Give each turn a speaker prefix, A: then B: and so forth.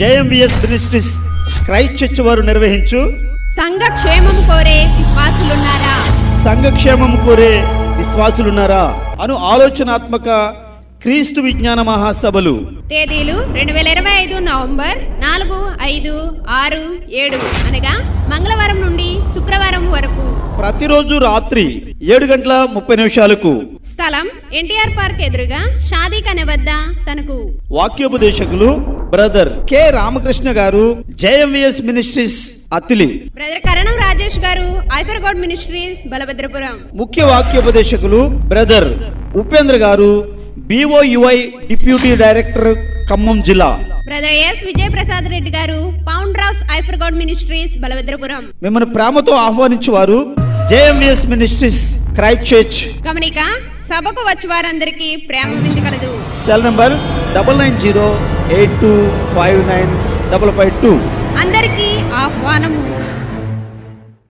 A: జేఎంవిఎస్ ministries Christ church వారు నిర్వహించు.
B: సంఘ క్షేమం కోరే విశ్వాసులున్నారా?
A: సంఘక్షేమం కోరే విశ్వాసులున్నారా? అను ఆలోచనాత్మక క్రీస్తు విజ్ఞాన మహాసభలు.
B: తేదీలు రెండు వేల ఇరవై ఐదు నవంబర్ నాలుగు ఐదు ఆరు ఏడు అనగా మంగళవారం నుండి శుక్రవారం వరకు.
A: ప్రతిరోజు రాత్రి ఏడు గంటల ముప్పై నిమిషాలకు.
B: స్థలం ఎన్టీఆర్ పార్క్ ఎదురుగా షాదీ కనె వద్ద తనకు.
A: వాక్యోపదేశకులు brother K Ramakrishna garu JMVS ministries Attili
B: brother Karanam Rajesh garu I for God ministries Balabhadrapuram.
A: ముఖ్య వాక్యోపదేశకులు బ్రదర్ ఉపేంద్ర గారు బిఓయుఐ డిప్యూటీ డైరెక్టర్ ఖమ్మం జిల్లా.
B: Brother S Vijay Prasad Reddy garu founder of I for God ministries Balabhadrapuram.
A: మిమ్మల్ని ప్రేమతో ఆహ్వానించేవారు JMVS ministries Christ church
B: గమనిక సభకు వచ్చి వారందరికీ ప్రేమ విందు కలదు.
A: Cell number double nine zero eight two five nine double five two.
B: అందరికీ ఆహ్వానము.